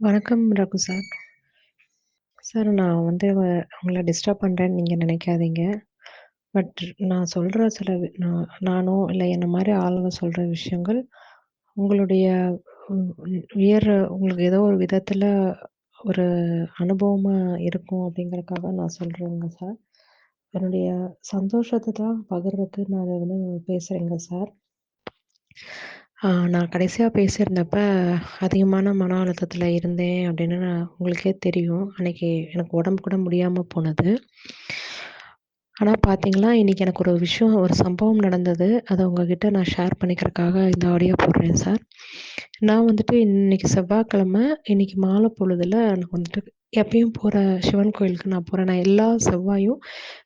வணக்கம் Raghu sir. Sir நான் வந்து உங்களை டிஸ்டர்ப் பண்ணுறேன்னு நீங்கள் நினைக்காதீங்க. பட் நான் சொல்கிற சில நான் நானோ, இல்லை என்ன மாதிரி ஆளுங்க சொல்கிற விஷயங்கள், உங்களுடைய உயர் உங்களுக்கு ஏதோ ஒரு விதத்தில் ஒரு அனுபவமாக இருக்கும் அப்படிங்கிறதுக்காக நான் சொல்கிறேங்க சார். என்னுடைய சந்தோஷத்தை தான் பகிர்றதுக்கு நான் அதை வந்து பேசுகிறேங்க சார். நான் கடைசியாக பேசியிருந்தப்ப, அதிகமான மன அழுத்தத்தில் இருந்தேன் அப்படின்னு நான் உங்களுக்கே தெரியும். அன்னைக்கு எனக்கு உடம்பு கூட முடியாமல் போனது. ஆனால் பார்த்தீங்களா, இன்றைக்கி எனக்கு ஒரு விஷயம் ஒரு சம்பவம் நடந்தது. அதை உங்ககிட்ட நான் ஷேர் பண்ணிக்கிறதுக்காக இந்த ஆடியோ போடுறேன் சார். நான் வந்துட்டு இன்னைக்கு செவ்வாய்க்கிழமை, இன்னைக்கு மாலை பொழுதில் எனக்கு வந்துட்டு எப்பயும் போகிற சிவன் கோயிலுக்கு நான் போகிறேன் நான் எல்லா செவ்வாயும்,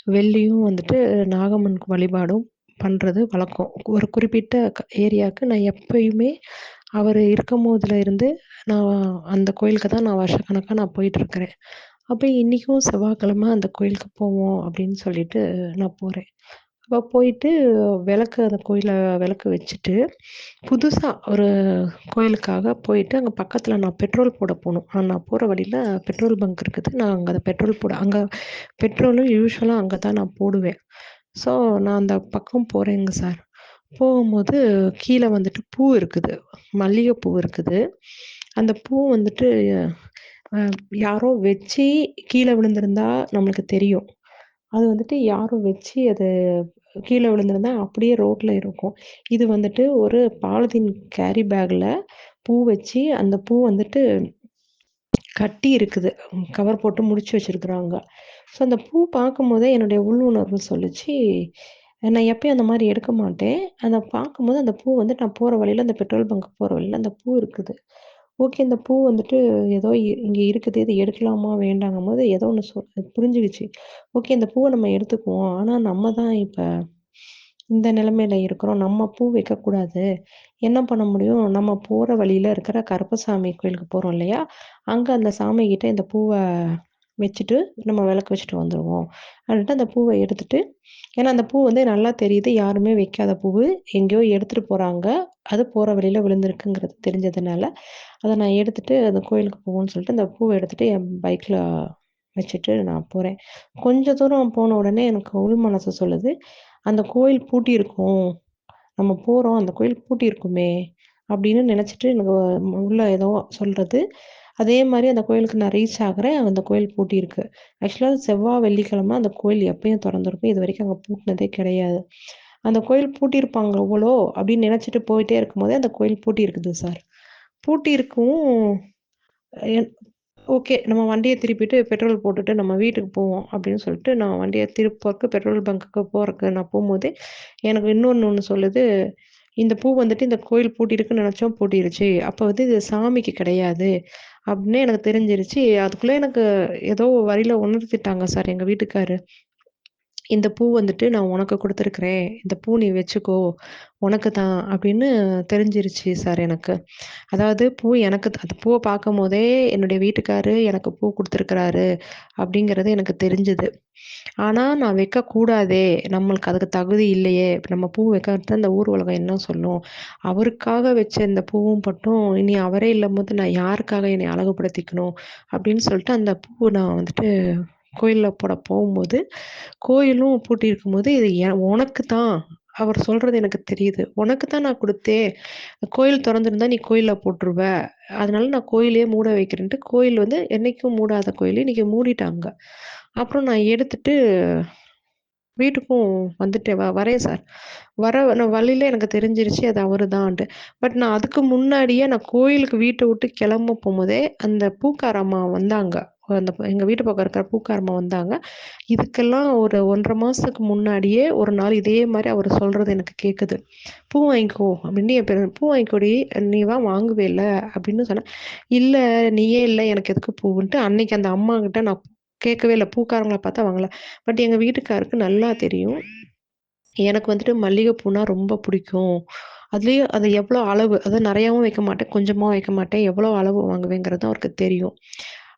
வெள்ளியும் வந்துட்டு நாகம்மன் வழிபாடும் பண்ணுறது வழக்கம். ஒரு குறிப்பிட்ட ஏரியாவுக்கு நான் எப்பயுமே அவர் இருக்கும் இருந்து, நான் அந்த கோயிலுக்கு தான் நான் வருஷக்கணக்காக நான் போயிட்டுருக்கிறேன். அப்போ இன்றைக்கும் செவ்வாய்க்கிழமை அந்த கோயிலுக்கு போவோம் அப்படின்னு சொல்லிட்டு நான் போகிறேன் அப்போ போயிட்டு விளக்கு அந்த கோயிலை விளக்கு வச்சுட்டு, புதுசாக ஒரு கோயிலுக்காக போயிட்டு அங்கே பக்கத்தில் நான் பெட்ரோல் போட போகணும் ஆ நான் போகிற வழியில் பெட்ரோல் பங்க் இருக்குது. நான் அங்கே அதை பெட்ரோல் போட அங்கே பெட்ரோலும் யூஸ்வலாக அங்கே தான் நான் போடுவேன். ஸோ நான் அந்த பக்கம் போகிறேங்க சார். போகும்போது கீழே வந்துட்டு பூ இருக்குது. மல்லிகை பூ இருக்குது. அந்த பூ வந்துட்டு யாரோ வச்சு கீழே விழுந்திருந்தா நம்மளுக்கு தெரியும். அது வந்துட்டு யாரோ வச்சு அது கீழே விழுந்திருந்தா அப்படியே ரோட்ல இருக்கும். இது வந்துட்டு ஒரு பாலிதீன் கேரி பேக்ல பூ வச்சு, அந்த பூ வந்துட்டு கட்டி இருக்குது. கவர் போட்டு முடிச்சு வச்சிருக்கிறாங்க. ஸோ அந்த பூ பார்க்கும்போதே என்னுடைய உள்ளுணர்வு சொல்லிச்சு நான் எப்பயும் அந்த மாதிரி எடுக்க மாட்டேன். அதை பார்க்கும்போது அந்த பூ வந்து நான் போகிற வழியில் அந்த பெட்ரோல் பங்க் போகிற வழியில் அந்த பூ இருக்குது. ஓகே இந்த பூ வந்துட்டு ஏதோ இ இருக்குது. இது எடுக்கலாமா? வேண்டாங்கும்போது ஏதோ ஒன்று சொ புரிஞ்சுக்கிச்சு ஓகே இந்த பூவை நம்ம எடுத்துக்குவோம். ஆனால் நம்ம தான் இப்போ இந்த நிலைமையில இருக்கிறோம். நம்ம பூ வைக்கக்கூடாது. என்ன பண்ண முடியும்? நம்ம போற வழியில இருக்கிற கருப்பசாமி கோயிலுக்கு போறோம் இல்லையா? அங்க அந்த சாமிகிட்ட இந்த பூவை வச்சுட்டு, நம்ம விளக்கு வச்சுட்டு வந்துடுவோம் அப்படின்ட்டு அந்த பூவை எடுத்துட்டு ஏன்னா அந்த பூ வந்து நல்லா தெரியுது. யாருமே வைக்காத பூவு. எங்கேயோ எடுத்துட்டு போறாங்க. அது போற வழியில விழுந்திருக்குங்கிறது தெரிஞ்சதுனால, அதை நான் எடுத்துட்டு அந்த கோயிலுக்கு போவோம்னு சொல்லிட்டு, அந்த பூவை எடுத்துட்டு என் பைக்ல வச்சுட்டு நான் போறேன். கொஞ்ச தூரம் போன உடனே எனக்கு உள் மனசு சொல்லுது, அந்த கோயில் பூட்டியிருக்கும். நம்ம போகிறோம் அந்த கோயில் பூட்டியிருக்குமே! அப்படின்னு நினச்சிட்டு எனக்கு உள்ள ஏதோ சொல்கிறது அதே மாதிரி அந்த கோயிலுக்கு நான் ரீச் ஆகுறேன். அந்த கோயில் பூட்டியிருக்கு. ஆக்சுவலாக செவ்வாய் வெள்ளிக்கிழமை அந்த கோயில் எப்பயும் இது வரைக்கும் அங்கே பூட்டினதே கிடையாது. அந்த கோயில் பூட்டியிருப்பாங்க எவ்வளோ அப்படின்னு நினச்சிட்டு போயிட்டே இருக்கும்போதே, அந்த கோயில் பூட்டி இருக்குது சார். பூட்டியிருக்கவும் என் ஓகே. நம்ம வண்டியை திருப்பிட்டு பெட்ரோல் போட்டுட்டு நம்ம வீட்டுக்கு போவோம் அப்படின்னு சொல்லிட்டு, நான் வண்டியை திருப்பறக்கு பெட்ரோல் பங்க்குக்கு போறக்கு நான் போகும்போது எனக்கு இன்னொன்று ஒன்று சொல்லுது. இந்த பூ வந்துட்டு இந்த கோயில் பூட்டியிருக்குன்னு நினச்சோம் பூட்டிருச்சு. அப்போ வந்து இது சாமிக்கு கிடையாது. அப்படின்னு எனக்கு தெரிஞ்சிருச்சு. அதுக்குள்ளே எனக்கு ஏதோ வரியில் உணர்த்திட்டாங்க சார் எங்கள் வீட்டுக்காரு. இந்த பூ வந்துட்டு நான் உனக்கு கொடுத்துருக்குறேன் இந்த பூ நீ வச்சுக்கோ. உனக்கு தான் அப்படின்னு தெரிஞ்சிருச்சு சார் எனக்கு. அதாவது பூ எனக்கு அந்த பூவ பார்க்கும்போதே என்னுடைய வீட்டுக்காரு எனக்கு பூ கொடுத்துருக்குறாரு அப்படிங்கிறது எனக்கு தெரிஞ்சுது ஆனால் நான் வைக்கக்கூடாதே! நம்மளுக்கு அதுக்கு தகுதி இல்லையே! நம்ம பூ வைக்கிறது அந்த ஊர் உலகம் என்ன சொல்லும்? அவருக்காக வச்ச இந்த பூவும் பட்டும் இனி அவரே இல்லாம்போது நான் யாருக்காக என்னை அழகுபடுத்திக்கணும்? அப்படின்னு சொல்லிட்டு அந்த பூ நான் வந்துட்டு கோயிலில் போட போகும்போது, கோயிலும் பூட்டி இருக்கும்போது இது எ உனக்கு தான். அவர் சொல்றது எனக்கு தெரியுது. உனக்கு தான் நான் கொடுத்தே கோயில் திறந்துருந்தா நீ கோயிலில் போட்டுருவ. அதனால நான் கோயிலே மூட வைக்கிறேன்ட்டு, கோயில் வந்து என்னைக்கும் மூடாத கோயில் இன்னைக்கு மூடிட்டாங்க. அப்புறம் நான் எடுத்துட்டு வீட்டுக்கும் வந்துட்டேன். வ வரேன் சார். வர நான் வழியில எனக்கு தெரிஞ்சிருச்சு அது அவரு தான்ட்டு. பட் நான் அதுக்கு முன்னாடியே நான் கோயிலுக்கு வீட்டை விட்டு கிளம்ப போகும்போதே அந்த பூக்கார அம்மா வந்தாங்க. அந்த எங்கள் வீட்டு பக்கம் இருக்கிற பூக்காரமாக வந்தாங்க. இதுக்கெல்லாம் ஒரு ஒன்றரை மாதத்துக்கு முன்னாடியே ஒரு நாள் இதே மாதிரி அவர் சொல்கிறது எனக்கு கேட்குது. "பூ வாங்கிக்கோ" அப்படின்னு என் பேர் "பூ வாங்கிக்கோடி, நீ வாங்குவே இல்லை அப்படின்னு சொன்னேன். இல்லை நீயே இல்லை எனக்கு எதுக்கு பூவுன்ட்டு" அன்னைக்கு அந்த அம்மாக்கிட்ட நான் கேட்கவே இல்லை பூக்காரங்களை பார்த்தா வாங்கல. பட் எங்கள் வீட்டுக்காருக்கு நல்லா தெரியும். எனக்கு வந்துட்டு மல்லிகை பூனா ரொம்ப பிடிக்கும். அதுலேயும் அது எவ்வளோ அளவு, அதாவது நிறையாவும் வைக்க மாட்டேன், கொஞ்சமாக வைக்க மாட்டேன். எவ்வளோ அளவு வாங்குவேங்கிறது அவருக்கு தெரியும்.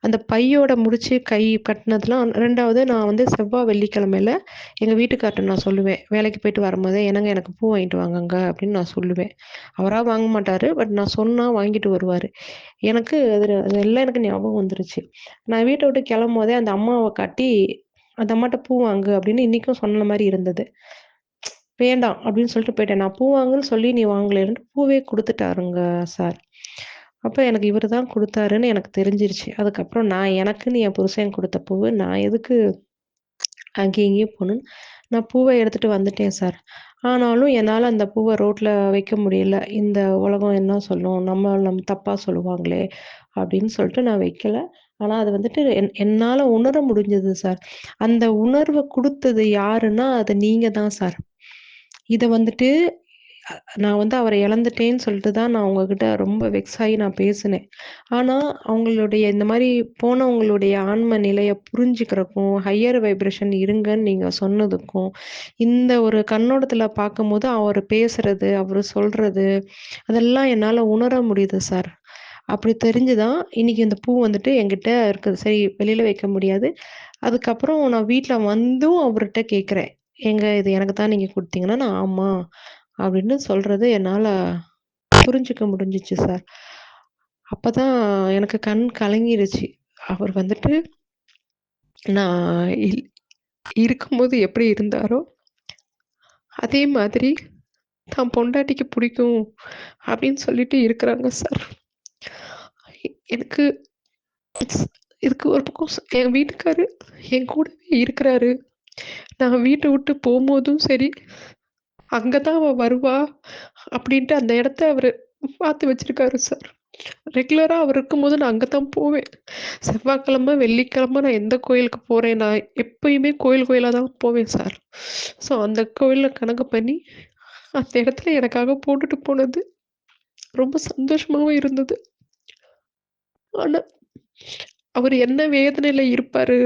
அந்த பையோட முடிச்சு கை கட்டினதுலாம் ரெண்டாவது நான் வந்து செவ்வாய் வெள்ளிக்கிழமையில எங்கள் வீட்டுக்கார்ட்ட நான் சொல்லுவேன் வேலைக்கு போயிட்டு வரும்போதே என்னங்க எனக்கு பூ வாங்கிட்டு வாங்கங்க அப்படின்னு நான் சொல்லுவேன். அவராக வாங்க மாட்டார் பட் நான் சொன்னால் வாங்கிட்டு வருவார். எனக்கு அது அதெல்லாம் எனக்கு ஞாபகம் வந்துருச்சு. நான் வீட்டை விட்டு கிளம்பும் போதே அந்த அம்மாவை காட்டி அந்த அம்மாட்ட பூ வாங்கு அப்படின்னு இன்றைக்கும் சொன்ன மாதிரி இருந்தது. வேண்டாம் அப்படின்னு சொல்லிட்டு போயிட்டேன். நான் பூ வாங்குன்னு சொல்லி நீ வாங்கலைன்னு பூவே கொடுத்துட்டாருங்க சார். அப்போ எனக்கு இவர் தான் கொடுத்தாருன்னு எனக்கு தெரிஞ்சிருச்சு. அதுக்கப்புறம் நான் எனக்குன்னு என் புருஷன் கொடுத்த பூவு நான் எதுக்கு அங்கேயும் இங்கேயும் போகணுன்னு நான் பூவை எடுத்துகிட்டு வந்துட்டேன் சார் ஆனாலும் என்னால் அந்த பூவை ரோட்டில் வைக்க முடியல. இந்த உலகம் என்ன சொல்லும்? நம்ம நம்ம தப்பாக சொல்லுவாங்களே அப்படின்னு சொல்லிட்டு நான் வைக்கல. ஆனால் அது வந்துட்டு என் என்னால் உணர முடிஞ்சது சார் அந்த உணர்வை கொடுத்தது யாருன்னா அது நீங்கள் தான் சார் இதை வந்துட்டு நான் வந்து அவரை இழந்துட்டேன்னு சொல்லிட்டு தான் நான் அவங்கக்கிட்ட ரொம்ப வெக்ஸ் ஆகி நான் பேசினேன். ஆனால் அவங்களுடைய இந்த மாதிரி போனவங்களுடைய ஆன்ம நிலையை புரிஞ்சுக்கிறக்கும் ஹையர் வைப்ரேஷன் இருங்கன்னு நீங்கள் சொன்னதுக்கும் இந்த ஒரு கண்ணோட்டத்தில் பார்க்கும்போது அவர் பேசுறது அவர் சொல்றது அதெல்லாம் என்னால் உணர முடியுது சார். அப்படி தெரிஞ்சுதான் இன்னைக்கு இந்த பூ வந்துட்டு என்கிட்ட இருக்குது. சரி வெளியில் வைக்க முடியாது. அதுக்கப்புறம் நான் வீட்டில் வந்தும் அவர்கிட்ட கேட்குறேன். எங்க இது எனக்கு தான் நீங்கள் கொடுத்தீங்கன்னா நான் ஆமாம் அப்படின்னு சொல்றது என்னால் புரிஞ்சுக்க முடிஞ்சிச்சு சார். அப்பதான் எனக்கு கண் கலங்கிருச்சு. அவர் வந்துட்டு நான் இல் இருக்கும்போது எப்படி இருந்தாரோ அதே மாதிரி தான் பொண்டாட்டிக்கு பிடிக்கும் அப்படின்னு சொல்லிட்டு இருக்கிறாங்க சார். எனக்கு இதுக்கு ஒரு பக்கம் என் வீட்டுக்காரு என் கூடவே இருக்கிறாரு. நான் வீட்டை விட்டு போகும்போதும் சரி அங்கே தான் அவள் வருவா அப்படின்ட்டு அந்த இடத்த அவர் பார்த்து வச்சிருக்காரு சார் ரெகுலராக அவர் இருக்கும்போது நான் அங்கே தான் போவேன். செவ்வாய்க்கிழமை வெள்ளிக்கிழமை நான் எந்த கோயிலுக்கு போகிறேன் நான் எப்பயுமே கோயில் கோயிலாக தான் போவேன் சார் ஸோ அந்த கோயிலில் கணக்கு பண்ணி அந்த இடத்துல எனக்காக போட்டுட்டு போனது ரொம்ப சந்தோஷமாகவும் இருந்தது. ஆனால் அவர் என்ன வேதனையில் இருப்பார்?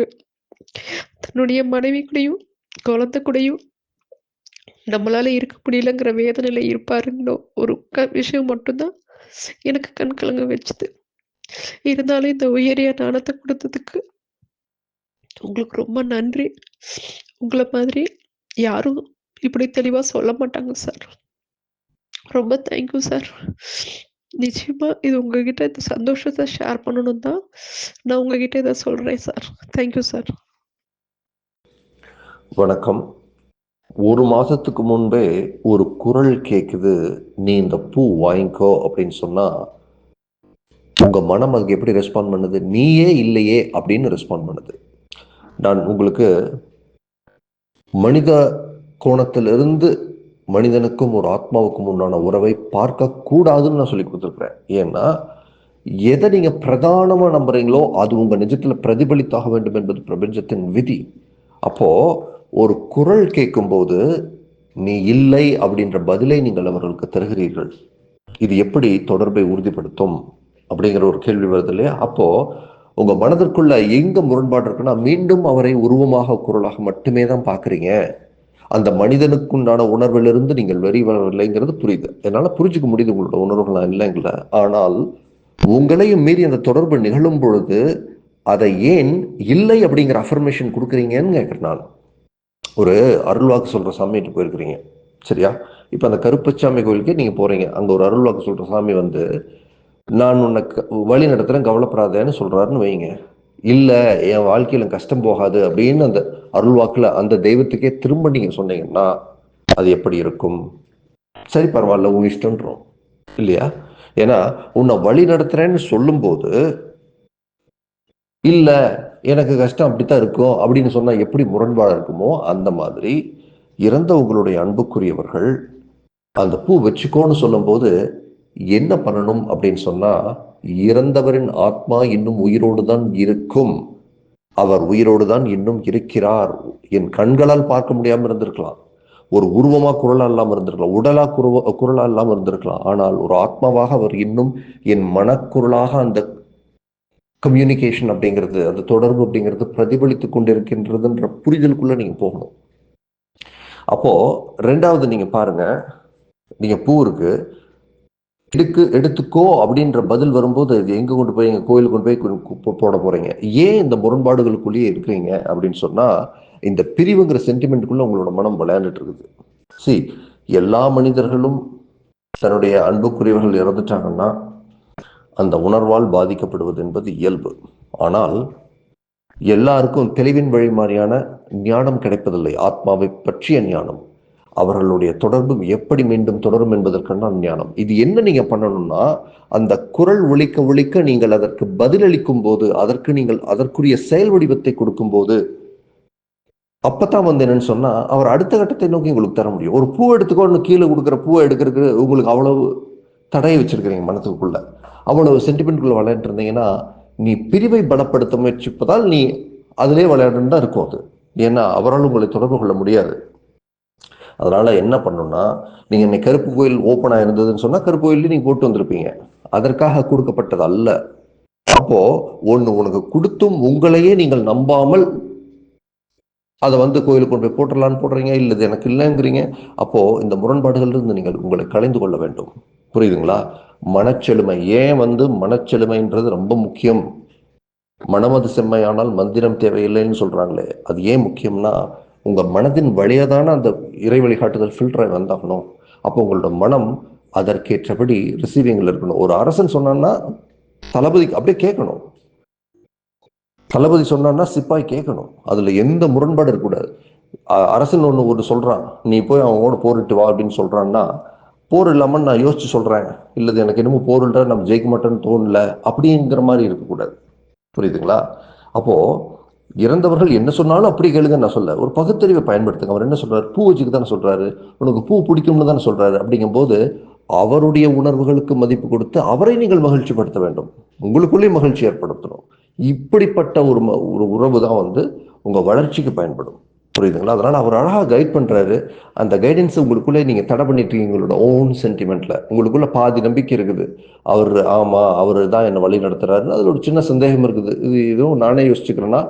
தன்னுடைய மனைவி கூடயும் குழந்தை கூடயும் நம்மளால இருக்க முடியலங்கிற வேதனையில இருப்பாருன்னு ஒரு க விஷயம் மட்டும்தான் எனக்கு கண் கலங்க வச்சுது. இருந்தாலும் இந்த உயரிய நாணத்தை கொடுத்ததுக்கு உங்களுக்கு ரொம்ப நன்றி. உங்களை மாதிரி யாரும் இப்படி தெளிவா சொல்ல மாட்டாங்க சார். ரொம்ப தேங்க்யூ சார். நிச்சயமா இது உங்ககிட்ட இந்த சந்தோஷத்தை ஷேர் பண்ணணும் தான் நான் உங்ககிட்ட இதை சொல்றேன் சார். Thank you sir. வணக்கம். ஒரு மாதத்துக்கு முன்பே ஒரு குரல் கேட்குது நீ இந்த பூ வாங்கிக்கோ அப்படின்னு சொன்னால் உங்கள் மனம் அதுக்கு எப்படி ரெஸ்பாண்ட் பண்ணுது? நீயே இல்லையே அப்படின்னு ரெஸ்பாண்ட் பண்ணுது. நான் உங்களுக்கு மனித கோணத்திலிருந்து மனிதனுக்கும் ஒரு ஆத்மாவுக்கும் உண்டான உறவை பார்க்க கூடாதுன்னு நான் சொல்லி கொடுத்துருக்குறேன். ஏன்னா எதை நீங்கள் பிரதானமாக நம்புறீங்களோ அது உங்கள் நிஜத்தில் பிரதிபலித்தாக வேண்டும் என்பது பிரபஞ்சத்தின் விதி. அப்போது ஒரு குரல் கேட்கும்போது நீ இல்லை அப்படின்ற பதிலை நீங்கள் அவர்களுக்கு தருகிறீர்கள். இது எப்படி தொடர்பை உறுதிப்படுத்தும் அப்படிங்கிற ஒரு கேள்வி வருது இல்லையா? அப்போ உங்க மனதிற்குள்ள எங்க முரண்பாடு இருக்குன்னா மீண்டும் அவரை உருவமாக குரலாக மட்டுமே தான் பாக்குறீங்க அந்த மனிதனுக்குண்டான உணர்விலிருந்து நீங்கள் வெறி வரவில்லைங்கிறது புரியுது. என்னால புரிஞ்சுக்க முடியுது உங்களோட உணர்வுகள் இல்லைங்கள? ஆனால் உங்களையும் மீறி அந்த தொடர்பு நிகழும் பொழுது அதை ஏன் இல்லை அப்படிங்கிற அஃபர்மேஷன் கொடுக்குறீங்கன்னு கேட்குறேன் நான். ஒரு அருள்வாக்கு சொல்ற சாமிட்டு போயிருக்கிறீங்க. சரியா? இப்போ அந்த கருப்பச்சாமி கோயிலுக்கே நீங்க போறீங்க. அங்க ஒரு அருள்வாக்கு சொல்ற சாமி வந்து நான் உன்னை வழி நடத்துறேன் கவலைப்படாதேன்னு சொல்றாருன்னு வைங்க. இல்ல என் வாழ்க்கையில கஷ்டம் போகாது அப்படின்னு அந்த அருள்வாக்குல அந்த தெய்வத்துக்கே திரும்ப நீங்க சொன்னீங்கன்னா அது எப்படி இருக்கும்? சரி பரவாயில்ல உன் இஷ்டன்றோம். இல்லையா? ஏன்னா உன்னை வழி நடத்துறேன்னு சொல்லும்போது இல்ல எனக்கு கஷ்டம் அப்படித்தான் இருக்கும் அப்படின்னு சொன்னால் எப்படி முரண்பாடு இருக்குமோ அந்த மாதிரி இறந்தவங்களுடைய அன்புக்குரியவர்கள் அந்த பூ வச்சுக்கோன்னு சொல்லும்போது என்ன பண்ணணும் அப்படின்னு சொன்னால் இறந்தவரின் ஆத்மா இன்னும் உயிரோடு தான் இருக்கும். அவர் உயிரோடு தான் இன்னும் இருக்கிறார். என் கண்களால் பார்க்க முடியாமல் இருந்திருக்கலாம். ஒரு உருவமாக குரலாக இல்லாமல் இருந்திருக்கலாம். உடலாக குருவ குரலாக இல்லாமல் இருந்திருக்கலாம். ஆனால் ஒரு ஆத்மாவாக அவர் இன்னும் என் மனக்குரலாக அந்த கம்யூனிகேஷன் அப்படிங்கிறது அந்த தொடர்பு அப்படிங்கிறது பிரதிபலித்து கொண்டிருக்கின்றதுன்ற புரிதலுக்குள்ள நீங்க போகணும். அப்போ ரெண்டாவது நீங்க பாருங்க நீங்க பூ இருக்கு எடுக்கு எடுத்துக்கோ அப்படின்ற பதில் வரும்போது இது எங்க கொண்டு போய் எங்கள் கோயிலுக்கு கொண்டு போய் போட போறீங்க? ஏன் இந்த முரண்பாடுகளுக்குள்ளேயே இருக்கிறீங்க அப்படின்னு சொன்னா இந்த பிரிவுங்கிற சென்டிமெண்ட்டுக்குள்ள உங்களோட மனம் விளையாண்டுட்டு இருக்குது. சி எல்லா மனிதர்களும் தன்னுடைய அன்புக்குரியவர்கள் இறந்துட்டாங்கன்னா அந்த உணர்வால் பாதிக்கப்படுவது என்பது இயல்பு. ஆனால் எல்லாருக்கும் தெளிவின் வழி மாதிரியான ஞானம் கிடைப்பதில்லை. ஆத்மாவை பற்றிய ஞானம். அவர்களுடைய தொடர்பு எப்படி மீண்டும் தொடரும் என்பதற்கான ஞானம். இது என்ன நீங்க பண்ணணும்னா அந்த குரல் ஒழிக்க ஒழிக்க நீங்கள் அதற்கு பதிலளிக்கும் போது அதற்கு நீங்கள் அதற்குரிய செயல் வடிவத்தை கொடுக்கும் போது அப்பதான் வந்து என்னன்னு சொன்னா அவர் அடுத்த கட்டத்தை நோக்கி உங்களுக்கு தர முடியும். ஒரு பூ எடுத்துக்கோன்னு கீழே கொடுக்குற பூவை எடுக்கிறதுக்கு உங்களுக்கு அவ்வளவு தடையை வச்சிருக்கிறீங்க மனத்துக்குள்ள. அவ்வளவு சென்டிமெண்ட்குள்ள விளையாண்டு இருந்தீங்கன்னா நீ பிரிவை பலப்படுத்த முயற்சிப்பதால் நீ அதிலே விளையாடுன்னு தான் இருக்கும் அது. ஏன்னா அவரால் உங்களை தொடர்பு கொள்ள முடியாது. அதனால என்ன பண்ணணும்னா நீங்க இன்னைக்கு கருப்பு கோயில் ஓப்பனாக இருந்ததுன்னு சொன்னா கருப்பு கோயில்ல நீங்க போட்டு வந்திருப்பீங்க. அதற்காக கொடுக்கப்பட்டது அல்ல. அப்போ ஒன்று உனக்கு கொடுத்தும் உங்களையே நீங்கள் நம்பாமல் அதை வந்து கோயிலுக்கு கொண்டு போய் போட்டுடலான்னு போடுறீங்க இல்லை இது எனக்கு இல்லைங்கிறீங்க அப்போ இந்த முரண்பாடுகள் இருந்து நீங்கள் உங்களை கலைந்து கொள்ள வேண்டும். புரியுதுங்களா? மனச்செழுமை. ஏன் வந்து மனச்செழுமைன்றது ரொம்ப முக்கியம்? மனமது செம்மையானால் மந்திரம் தேவையில்லைன்னு சொல்றாங்களே அது ஏன் முக்கியம்னா உங்க மனதின் வழியாதான அந்த இறை வழிகாட்டுதல் ஃபில்டரை வந்தாகணும். அப்போ உங்களோட மனம் அதற்கேற்றபடி ரிசீவிங்கில் இருக்கணும். ஒரு அரசன் சொன்னான்னா தளபதி அப்படியே கேட்கணும். தளபதி சொன்னான்னா சிப்பாய் கேட்கணும். அதுல எந்த முரண்பாடு இருக்கக்கூடாது. அரசன் ஒன்று ஒன்று சொல்றான். நீ போய் அவனோட போரிட்டு வா அப்படின்னு சொல்றான்னா போர் இல்லாமல் நான் யோசிச்சு சொல்கிறேன் இல்லது எனக்கு என்னமோ போர் இல்லை நம்ம ஜெயிக்க மாட்டோம்னு தோணல அப்படிங்கிற மாதிரி இருக்கக்கூடாது. புரியுதுங்களா? அப்போது இறந்தவர்கள் என்ன சொன்னாலும் அப்படி கேளுங்க நான் சொல்ல. ஒரு பகுத்தறிவை பயன்படுத்துங்க. அவர் என்ன சொல்றாரு? பூ வச்சுக்கு தானே சொல்றாரு. உனக்கு பூ பிடிக்கும்னு தானே சொல்றாரு. அப்படிங்கும்போது அவருடைய உணர்வுகளுக்கு மதிப்பு கொடுத்து அவரை நீங்கள் மகிழ்ச்சிப்படுத்த வேண்டும். உங்களுக்குள்ளே மகிழ்ச்சி ஏற்படுத்தணும். இப்படிப்பட்ட ஒரு ம- ஒரு உறவு தான் வந்து உங்கள் வளர்ச்சிக்கு பயன்படும். புரியுதுங்களா? அதனால் அவர் அழகாக கைட் பண்ணுறாரு அந்த கைடன்ஸ் உங்களுக்குள்ளே நீங்கள் தடை பண்ணிட்டு உங்களோட ஓன் சென்டிமெண்ட்டில் உங்களுக்குள்ள பாதி நம்பிக்கை இருக்குது. அவர் ஆமாம் அவர் தான் என்னை வழி நடத்துறாருன்னு அதில் ஒரு சின்ன சந்தேகம் இருக்குது. இது இதுவும் நானே யோசிச்சுக்கிறேன்னா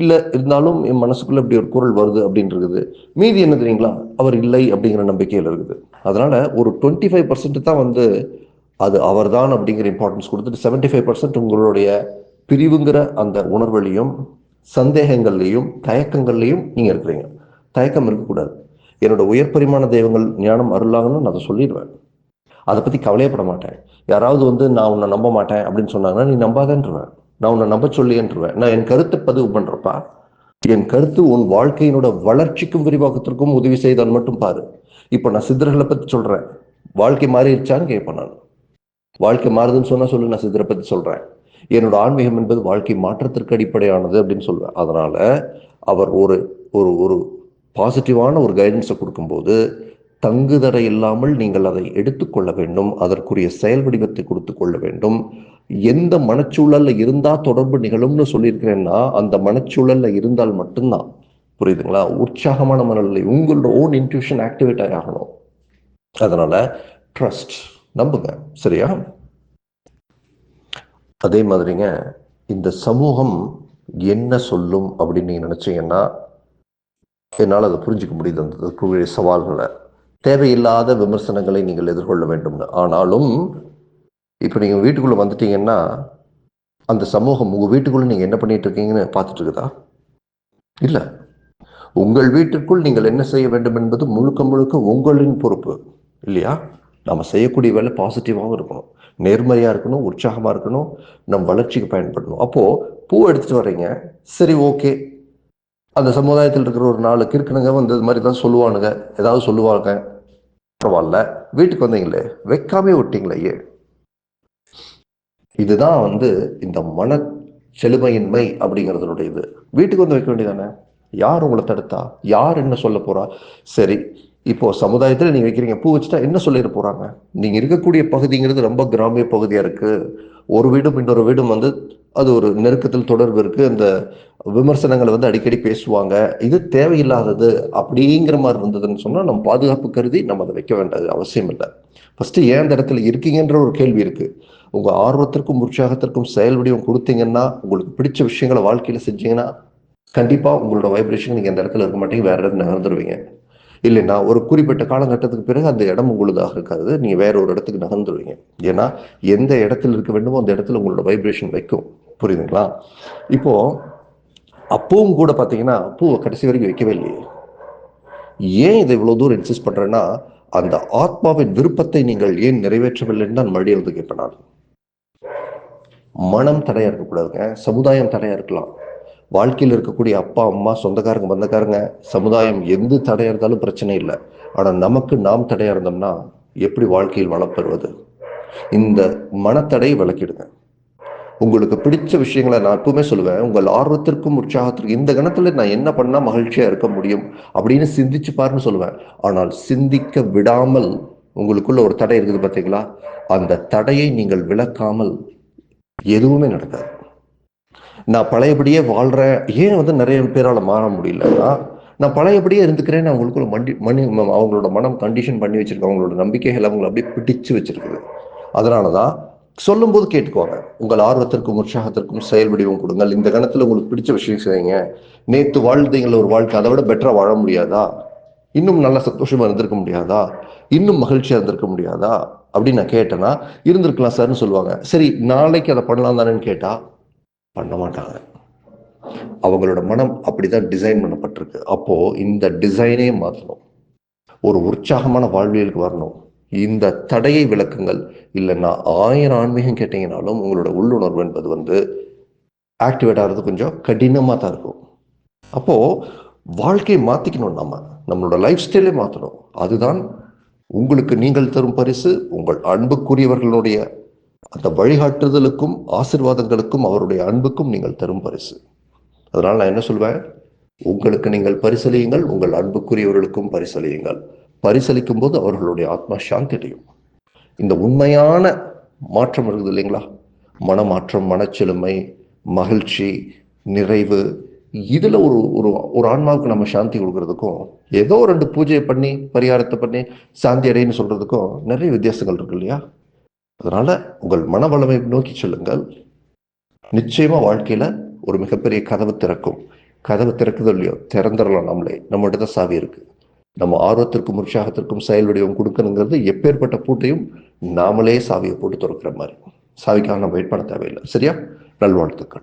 இல்லை இருந்தாலும் என் மனசுக்குள்ளே இப்படி ஒரு குரல் வருது அப்படின்றது. மீதி என்ன தெரியுங்களா? அவர் இல்லை அப்படிங்கிற நம்பிக்கையில் இருக்குது. அதனால் ஒரு டுவெண்ட்டி ஃபைவ் பர்சன்ட் தான் வந்து அது அவர் தான் அப்படிங்கிற இம்பார்ட்டன்ஸ் கொடுத்துட்டு செவன்ட்டி ஃபைவ் பர்சன்ட் உங்களுடைய பிரிவுங்கிற அந்த உணர்வழியும் சந்தேகங்கள்லையும் தயக்கங்கள்லையும் நீங்க இருக்கிறீங்க. தயக்கம் இருக்கக்கூடாது. என்னோட உயர் பரிமாண தெய்வங்கள் ஞானம் அருளாகணும்னு நான் அதை சொல்லிடுவேன். அதை பத்தி கவலையப்பட மாட்டேன். யாராவது வந்து நான் உன்னை நம்ப மாட்டேன் அப்படின்னு சொன்னாங்கன்னா நீ நம்பாதன்றுவேன். நான் உன்னை நம்ப சொல்லியன்றுவேன். நான் என் கருத்தை பதிவு பண்றப்பா என் கருத்து உன் வாழ்க்கையினோட வளர்ச்சிக்கும் விரிவாக்கத்திற்கும் உதவி செய்தான் மட்டும் பாரு. இப்போ நான் சித்தர்களை பத்தி சொல்றேன். வாழ்க்கை மாறிடுச்சான்னு கேட்பேன் நான். வாழ்க்கை மாறுதுன்னு சொன்னா சொல்லு நான் சித்தரை பத்தி சொல்றேன். என்னோட ஆன்மீகம் என்பது வாழ்க்கை மாற்றத்திற்கு அடிப்படையானது அப்படின்னு சொல்லுவேன் அதனால் அவர் ஒரு ஒரு ஒரு பாசிட்டிவான ஒரு கைடன்ஸை கொடுக்கும்போது தங்குதடை இல்லாமல் நீங்கள் அதை எடுத்துக்கொள்ள வேண்டும். அதற்குரிய செயல் வடிவத்தை கொடுத்து கொள்ள வேண்டும். எந்த மனச்சூழலில் இருந்தால் தொடர்பு நிகழும்னு சொல்லியிருக்கிறேன்னா அந்த மனச்சூழலில் இருந்தால் மட்டும்தான். புரியுதுங்களா? உற்சாகமான மனநிலை உங்களோட ஓன் இன்ட்யூஷன் ஆக்டிவேட் ஆகணும். அதனால் ட்ரஸ்ட் நம்புங்க. சரியா? அதே மாதிரிங்க இந்த சமூகம் என்ன சொல்லும் அப்படின்னு நீங்கள் நினைச்சீங்கன்னா என்னால் அதை புரிஞ்சுக்க முடியுது அந்த கூடிய சவால்களை. தேவையில்லாத விமர்சனங்களை நீங்கள் எதிர்கொள்ள வேண்டும்னு. ஆனாலும் இப்போ நீங்கள் வீட்டுக்குள்ளே வந்துட்டீங்கன்னா அந்த சமூகம் உங்கள் வீட்டுக்குள்ளே நீங்கள் என்ன பண்ணிட்டு இருக்கீங்கன்னு பார்த்துட்டு இருக்குதா? இல்லை. உங்கள் வீட்டிற்குள் நீங்கள் என்ன செய்ய வேண்டும் என்பது முழுக்க முழுக்க உங்களின் பொறுப்பு இல்லையா? நம்ம செய்யக்கூடிய வேலை பாசிட்டிவாகவும் இருக்கணும். நேர்மறையாக இருக்கணும் உற்சாகமாக இருக்கணும் நம் வளர்ச்சிக்கு பயன்படணும். அப்போது பூ எடுத்துகிட்டு வர்றீங்க. சரி ஓகே. அந்த சமுதாயத்தில் இருக்கிற ஒரு நாலு கிறுக்கணுங்க வந்து இது மாதிரி தான் சொல்லுவானுங்க. ஏதாவது சொல்லுவாங்க. பரவாயில்ல. வீட்டுக்கு வந்தீங்களே? வைக்காமே விட்டீங்களே ஏன்? இதுதான் வந்து இந்த மன செழுமையின்மை அப்படிங்கிறதுனுடைய இது வீட்டுக்கு வந்து வைக்க வேண்டியதானே? யார் உங்களை தடுத்தா? யார் என்ன சொல்ல போறா? சரி இப்போ சமுதாயத்தில் நீங்க வைக்கிறீங்க பூ வச்சுட்டா என்ன சொல்லிட போறாங்க? நீங்க இருக்கக்கூடிய பகுதிங்கிறது ரொம்ப கிராமிய பகுதியா இருக்கு. ஒரு வீடும் இன்னொரு வீடும் வந்து அது ஒரு நெருக்கத்தில் தொடர்பு இருக்கு. அந்த விமர்சனங்களை வந்து அடிக்கடி பேசுவாங்க. இது தேவையில்லாதது அப்படிங்கிற மாதிரி இருந்ததுன்னு சொன்னா நம்ம பாதுகாப்பு கருதி நம்ம அதை வைக்க வேண்டியது அவசியம் இல்லை. ஃபர்ஸ்ட் ஏன் அந்த இடத்துல இருக்கீங்கன்ற ஒரு கேள்வி இருக்கு. உங்க ஆர்வத்திற்கும் உற்சாகத்திற்கும் செயல் வடிவம் கொடுத்தீங்கன்னா உங்களுக்கு பிடிச்ச விஷயங்களை வாழ்க்கையில செஞ்சீங்கன்னா கண்டிப்பாக உங்களோட வைப்ரேஷன் நீங்கள் அந்த இடத்துல இருக்க மாட்டீங்க வேற இடத்துல நகர்ந்துருவீங்க. இல்லைன்னா ஒரு குறிப்பிட்ட காலகட்டத்துக்கு பிறகு அந்த இடம் உங்களுதாக இருக்காது. நீங்கள் வேற ஒரு இடத்துக்கு நகர்ந்துருவீங்க. ஏன்னா எந்த இடத்துல இருக்க வேண்டுமோ அந்த இடத்துல உங்களோட வைப்ரேஷன் வைக்கும். புரியுதுங்களா? இப்போ அப்பவும் கூட பார்த்தீங்கன்னா பூவை கடைசி வரைக்கும் வைக்கவே இல்லையே. ஏன் இதை இவ்வளோ தூரம் இன்சிஸ்ட் பண்ணுறேன்னா அந்த ஆத்மாவின் விருப்பத்தை நீங்கள் ஏன் நிறைவேற்றவில்லைன்னு தான் மறுபடியும் வந்து கேட்பேன் நான். மனம் தடையாக இருக்கக்கூடாதுங்க. சமுதாயம் தடையாக இருக்கலாம். வாழ்க்கையில் இருக்கக்கூடிய அப்பா அம்மா சொந்தக்காரங்க பந்தக்காரங்க சமுதாயம் எந்த தடையாக இருந்தாலும் பிரச்சனை இல்லை. ஆனால் நமக்கு நாம் தடையாக இருந்தோம்னா எப்படி வாழ்க்கையில் வளம் பெறுவது? இந்த மனத்தடையை விளக்கிடுங்க. உங்களுக்கு பிடிச்ச விஷயங்களை நான் எப்பவுமே சொல்லுவேன். உங்கள் ஆர்வத்திற்கும் உற்சாகத்திற்கும் இந்த கணத்தில் நான் என்ன பண்ணால் மகிழ்ச்சியாக இருக்க முடியும் அப்படின்னு சிந்திச்சு பாருன்னு சொல்லுவேன். ஆனால் சிந்திக்க விடாமல் உங்களுக்குள்ள ஒரு தடை இருக்குது பார்த்தீங்களா அந்த தடையை நீங்கள் விளக்காமல் எதுவுமே நடக்காது. நான் பழையபடியே வாழ்கிறேன் ஏன் வந்து நிறைய பேரால் மாற முடியலன்னா நான் பழையபடியே இருந்துக்கிறேன்னு அவங்களுக்குள்ள மண்டி மணி அவங்களோட மனம் கண்டிஷன் பண்ணி வச்சிருக்கு அவங்களோட நம்பிக்கைகள் அவங்களை அப்படியே பிடிச்சு வச்சிருக்குது. அதனாலதான் சொல்லும்போது கேட்டுக்கோங்க. உங்கள் ஆர்வத்திற்கும் உற்சாகத்திற்கும் செயல் வடிவம் கொடுங்கள். இந்த கணத்தில் உங்களுக்கு பிடிச்ச விஷயம் செய்யுங்க. நேற்று வாழ்ந்தீங்கள ஒரு வாழ்க்கை அதை விட பெட்டராக வாழ முடியாதா? இன்னும் நல்ல சந்தோஷமாக இருந்திருக்க முடியாதா? இன்னும் மகிழ்ச்சியாக இருந்திருக்க முடியாதா? அப்படின்னு நான் கேட்டேன்னா இருந்திருக்கலாம் சார்னு சொல்லுவாங்க. சரி நாளைக்கு அதை பண்ணலாம் தானேன்னு கேட்டால் பண்ண மாட்டாங்க அவங்களோட மனம் அப்படிதான் டிசைன் பண்ணப்பட்டிருக்கு. அப்போ இந்த டிசைனே மாற்றணும் ஒரு உற்சாகமான வாழ்வியலுக்கு வரணும். இந்த தடையை விளக்குங்கள். இல்லைன்னா ஆயிரம் ஆன்மீகம் கேட்டீங்கனாலும் உங்களோட உள்ளுணர்வு என்பது வந்து ஆக்டிவேட் ஆகிறது கொஞ்சம் கடினமாக தான் இருக்கும். அப்போது வாழ்க்கையை மாற்றிக்கணும் நம்ம நம்மளோட லைஃப் ஸ்டைலே மாற்றணும் அதுதான் உங்களுக்கு நீங்கள் தரும் பரிசு. உங்கள் அன்புக்குரியவர்களுடைய அந்த வழிகாட்டுதலுக்கும் ஆசிர்வாதங்களுக்கும் அவருடைய அன்புக்கும் நீங்கள் தரும் பரிசு. அதனால் நான் என்ன சொல்வேன்? உங்களுக்கு நீங்கள் பரிசலியுங்கள் உங்கள் அன்புக்குரியவர்களுக்கும் பரிசலியுங்கள் பரிசலிக்கும் போது அவர்களுடைய ஆத்மா சாந்தி அடையும். இந்த உண்மையான மாற்றம் இருக்குது இல்லைங்களா? மனமாற்றம் மனச்செழுமை மகிழ்ச்சி நிறைவு இதில் ஒரு ஒரு ஒரு ஆன்மாவுக்கு நம்ம சாந்தி கொடுக்கறதுக்கும் ஏதோ ரெண்டு பூஜையை பண்ணி பரிகாரத்தை பண்ணி சாந்தி அடைன்னு சொல்கிறதுக்கும் நிறைய வித்தியாசங்கள் இருக்கு இல்லையா? அதனால உங்கள் மன வளமை நோக்கி செல்லுங்கள். நிச்சயமா வாழ்க்கையில ஒரு மிகப்பெரிய கதவு திறக்கும். கதவு திறக்குதோ இல்லையோ? திறந்துடலாம் நம்மளே. நம்மகிட்ட தான் சாவி இருக்கு. நம்ம ஆர்வத்திற்கும் உற்சாகத்திற்கும் செயல் வடிவம் கொடுக்கணுங்கிறது எப்பேற்பட்ட பூட்டையும் நாமளே சாவியை போட்டு திறக்கிற மாதிரி. சாவிக்காக நம்ம வெயிட் பண்ண தேவையில்லை. சரியா? நல்வாழ்த்துக்கள்.